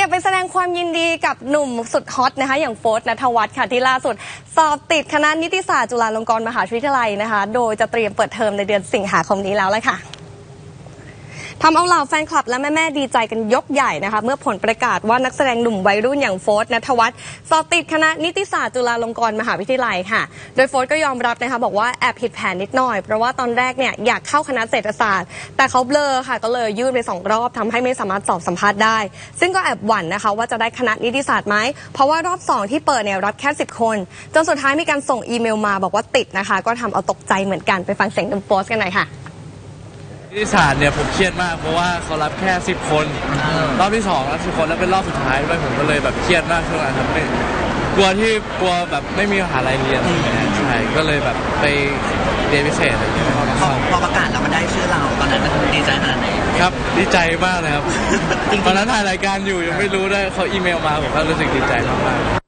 ยับไปแสดงความยินดีกับหนุ่มสุดฮอตนะคะ อย่างโฟร์นัทวัฒน์ค่ะที่ล่าสุด สอบติดคณะนิติศาสตร์จุฬาลงกรณ์มหาวิทยาลัยนะคะ โดยจะเตรียมเปิดเทอมในเดือนสิงหาคมนี้แล้วเลยค่ะ ทำเอาเหล่าแฟนคลับและแม่ ๆ ดีใจกันยกใหญ่นะคะ เมื่อผลประกาศว่านักแสดงหนุ่มวัยรุ่นอย่างโฟร์นัทวัฒน์สอบติดคณะนิติศาสตร์จุฬาลงกรณ์มหาวิทยาลัยค่ะ โดยโฟร์ก็ยอมรับนะคะบอกว่าแอบผิดแผนนิดหน่อย เพราะว่าตอนแรกเนี่ยอยากเข้าคณะเศรษฐศาสตร์ แต่เขาเบลอค่ะก็เลยยื่นไปสองรอบทำให้ไม่สามารถสอบสัมภาษณ์ได้ ซึ่งก็แอบหวั่นนะคะว่าจะได้คณะนิติศาสตร์ไหมเพราะว่ารอบสองที่เปิดเนี่ยรับแค่ 10 คน จนสุดท้ายมีการส่งอีเมลมาบอกว่าติดนะคะ ก็ทำเอาตกใจเหมือนกันไปฟังเสียงกันโพสต์กันหน่อยค่ะ นิติศาสตร์เนี่ยผมเครียดมากเพราะว่าเขารับแค่ 10 คน รอบที่2รับ10คนแล้วเป็นรอบสุดท้ายด้วยผมก็เลยแบบเครียดมากช่วงนั้นครับไม่กลัวที่กลัวแบบไม่มีมหาลัยเรียนอะไรอย่างเงี้ยใช่ก็เลยแบบไปเรียนพิเศษอะไรอย่างเงี้ยพอพอประกาศแล้วมันได้ชื่อเราตอนนั้นมันดีใจขนาดไหน ครับดีใจมากเลยครับ จริงๆ ตอนนั้นถ่ายรายการอยู่ยังไม่รู้ด้วยเขาอีเมลมาผมก็รู้สึกดีใจมาก